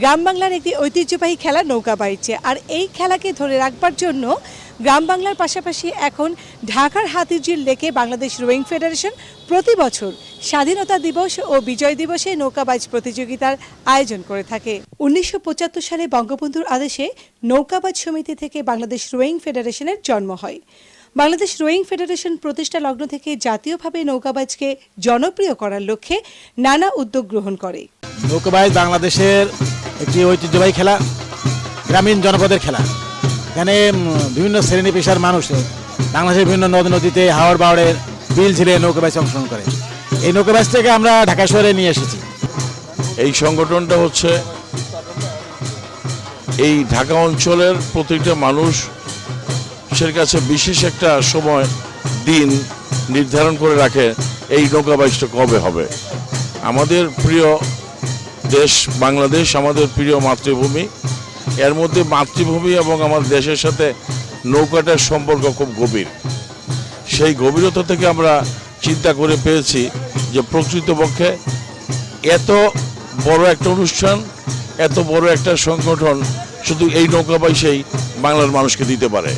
গ্রাম বাংলার একটি ঐতিহ্যবাহী খেলা নৌকা বাইচে। আর এই খেলাকে ধরে রাখবার জন্য গ্রাম বাংলার পাশাপাশি এখন ঢাকার হাতিরঝিল লেকে বাংলাদেশ রোয়িং ফেডারেশন প্রতি বছর স্বাধীনতা দিবস ও বিজয় দিবসে নৌকাবাজ প্রতিযোগিতার আয়োজন করে থাকে। উনিশশো পঁচাত্তর সালে বঙ্গবন্ধুর আদেশে নৌকাবাজ সমিতি থেকে বাংলাদেশ রোয়িং ফেডারেশনের জন্ম হয়। বাংলাদেশ রোয়িং ফেডারেশন প্রতিষ্ঠা লগ্ন থেকে জাতীয়ভাবে নৌকাবাজকে জনপ্রিয় করার লক্ষ্যে নানা উদ্যোগ গ্রহণ করে। নৌকাবাজ বাংলাদেশের একটি ঐতিহ্যবাহী খেলা, গ্রামীণ জনপদের খেলা। এখানে বিভিন্ন শ্রেণি পেশার মানুষ বাংলাদেশের বিভিন্ন নদ নদীতে হাওড় বাওড়ের বিল ঝিলে নৌকাবাজ অংশগ্রহণ করে। এই নৌকাবাজটাকে আমরা ঢাকা শহরে নিয়ে এসেছি। এই সংগঠনটা হচ্ছে এই ঢাকা অঞ্চলের প্রত্যেকটা মানুষ সের কাছে বিশেষ একটা সময়, দিন নির্ধারণ করে রাখে এই নৌকাবাইজটা কবে হবে। আমাদের প্রিয় দেশ, বাংলাদেশ আমাদের প্রিয় মাতৃভূমি। এর মধ্যে মাতৃভূমি এবং আমার দেশের সাথে নৌকাটার সম্পর্ক খুব গভীর। সেই গভীরতা থেকে আমরা চিন্তা করে পেয়েছি যে প্রকৃতপক্ষে এত বড় একটা অনুষ্ঠান, এত বড় একটা সংগঠন শুধু এই নৌকা পয়সাই বাংলার মানুষকে দিতে পারে।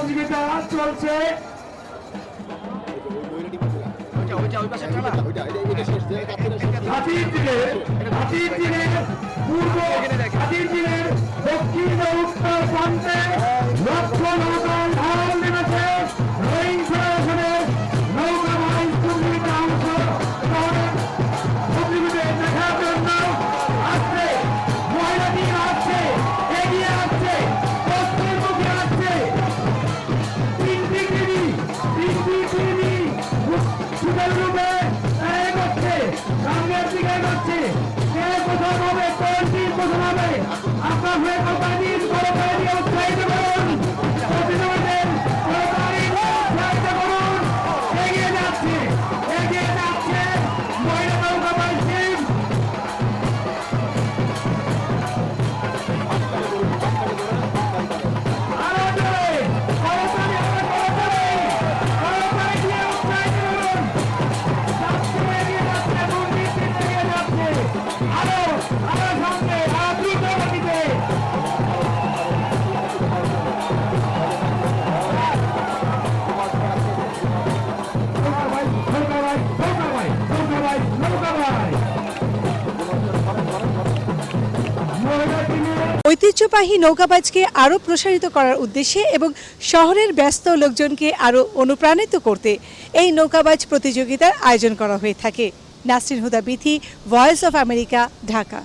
প্রতিযোগিতা চলছে। পূর্ব দক্ষিণ উত্তর প্রান্তে লক্ষ দিকে এগোচ্ছে কে কোথাও হবে কোন টিম কোথাও হবে আপনার হয়ে কোম্পানির ঐতিহ্যবাহী নৌকাবাজকে আরও প্রসারিত করার উদ্দেশ্যে এবং শহরের ব্যস্ত লোকজনকে আরও অনুপ্রাণিত করতে এই নৌকাবাজ প্রতিযোগিতার আয়োজন করা হয়ে থাকে। Nasrin Huda Bithi Voice of America Dhaka.